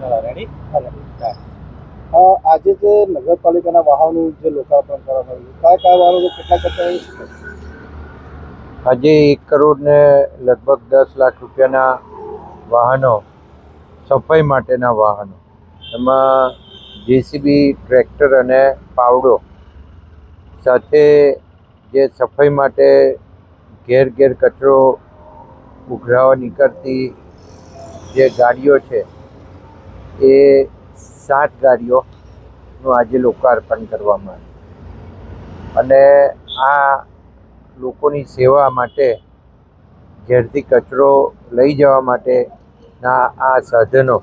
Ready હા આજે જે નગરપાલિકાના વાહનનું જે લોકાર્પણ કરવામાં આવ્યું કયા કયા વાહનો કેટલા કરતા આજે એક કરોડ ને લગભગ દસ લાખ રૂપિયાના વાહનો સફાઈ માટેના વાહનો એમાં જેસીબી ટ્રેક્ટર અને પાવડો સાથે જે સફાઈ માટે ઘેર ઘેર કચરો ઉઘરાવા નીકળતી જે ગાડીઓ છે એ સાત ગાડીઓનું આજે લોકાર્પણ કરવામાં આવ્યું. અને આ લોકોની સેવા માટે ઘેરથી કચરો લઈ જવા માટેના આ સાધનો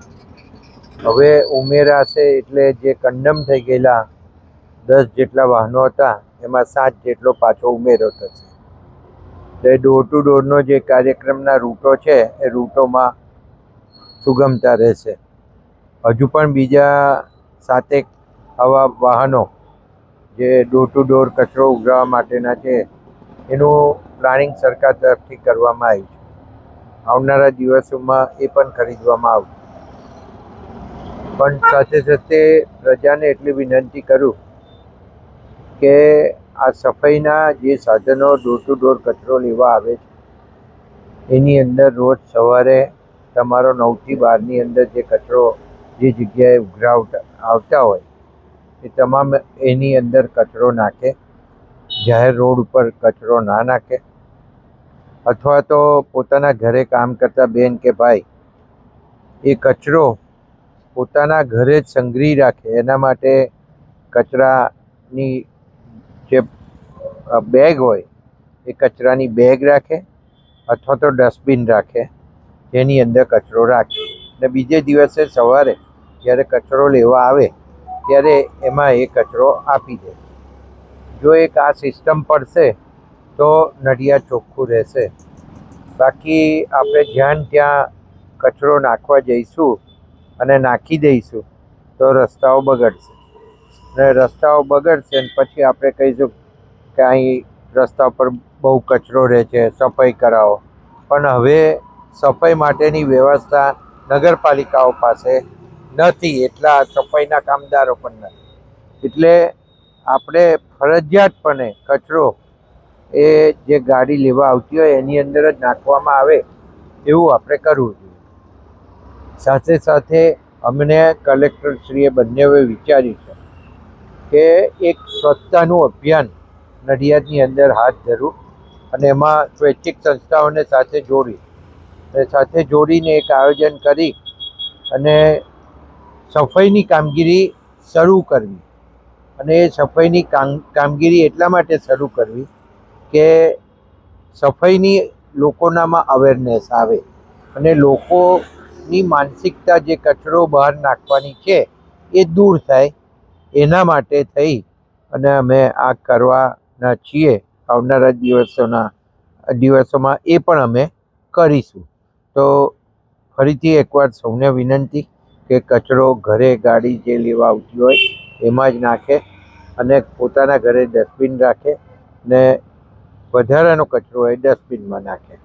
હવે ઉમેરાશે એટલે જે કંડમ થઈ ગયેલા દસ જેટલા વાહનો હતા, એમાં સાત જેટલો પાછો ઉમેરો થશે. એટલે ડોર ટુ ડોરનો જે કાર્યક્રમના રૂટો છે, એ રૂટોમાં સુગમતા રહેશે. હજુ પણ બીજા સાતેક આવા વાહનો જે ડોર ટુ ડોર કચરો ઉઘરાવવા માટેના છે, એનું પ્લાનિંગ સરકાર તરફથી કરવામાં આવ્યું છે. આવનારા દિવસોમાં એ પણ ખરીદવામાં આવશે. પણ સાથે સાથે પ્રજાને એટલી વિનંતી કરું કે આ સફાઈના જે સાધનો ડોર ટુ ડોર કચરો લેવા આવે છે, એની અંદર રોજ સવારે તમારો નવથી બારની અંદર જે કચરો જે જગ્યાએ ઉઘરાવતા આવતા હોય, એ તમામ એની અંદર કચરો નાખે, જાહેર રોડ ઉપર કચરો ના નાખે, અથવા તો પોતાના ઘરે કામ કરતા બેન કે ભાઈ, એ કચરો પોતાના ઘરે જ સંગ્રહી રાખે. એના માટે કચરાની જે બેગ હોય, એ કચરાની બેગ રાખે, અથવા તો ડસ્ટબિન રાખે, જેની અંદર કચરો રાખે. ને બીજે દિવસે સવારે જ્યારે કચરો લેવા આવે, ત્યારે એમાં એ કચરો આપી દે. જો એક આ સિસ્ટમ પડશે, તો નડિયાદ ચોખ્ખું રહેશે. બાકી આપણે જ્યાં ત્યાં કચરો નાખવા જઈશું અને નાખી દઈશું, તો રસ્તાઓ બગડશે. ને રસ્તાઓ બગડશે અને પછી આપણે કહીશું કે અહીં રસ્તા પર બહુ કચરો રહે છે, સફાઈ કરાવો. પણ હવે સફાઈ માટેની વ્યવસ્થા નગરપાલિકાઓ પાસે નથી, એટલા સફાઈના કામદારો પણ નથી. એટલે આપણે ફરજિયાતપણે કચરો એ જે ગાડી લેવા આવતી હોય એની અંદર જ નાખવામાં આવે એવું આપણે કરવું જોઈએ. સાથે સાથે અમને કલેક્ટરશ્રીએ બંનેવે વિચાર્યું છે કે એક સ્વચ્છતાનું અભિયાન નડિયાદની અંદર હાથ ધરું અને એમાં સ્વૈચ્છિક સંસ્થાઓને સાથે જોડી અને સાથે જોડીને એક આયોજન કરી અને સફાઈની કામગીરી શરૂ કરવી. અને એ સફાઈની કામ, કામગીરી એટલા માટે શરૂ કરવી કે સફાઈની લોકોનામાં અવેરનેસ આવે અને લોકોની માનસિકતા જે કચરો બહાર નાખવાની છે એ દૂર થાય એના માટે થઈ અને અમે આ કરવાના છીએ આવનારા દિવસોના, દિવસોમાં એ પણ અમે કરીશું. તો ફરીથી એકવાર સૌને વિનંતી કે કચરો ઘરે ગાડી જે લેવા આવતી હોય, એમાં જ નાખે અને પોતાના ઘરે ડસ્ટબિન રાખે ને વધારાનો કચરો હોય ડસ્ટબિનમાં નાખે.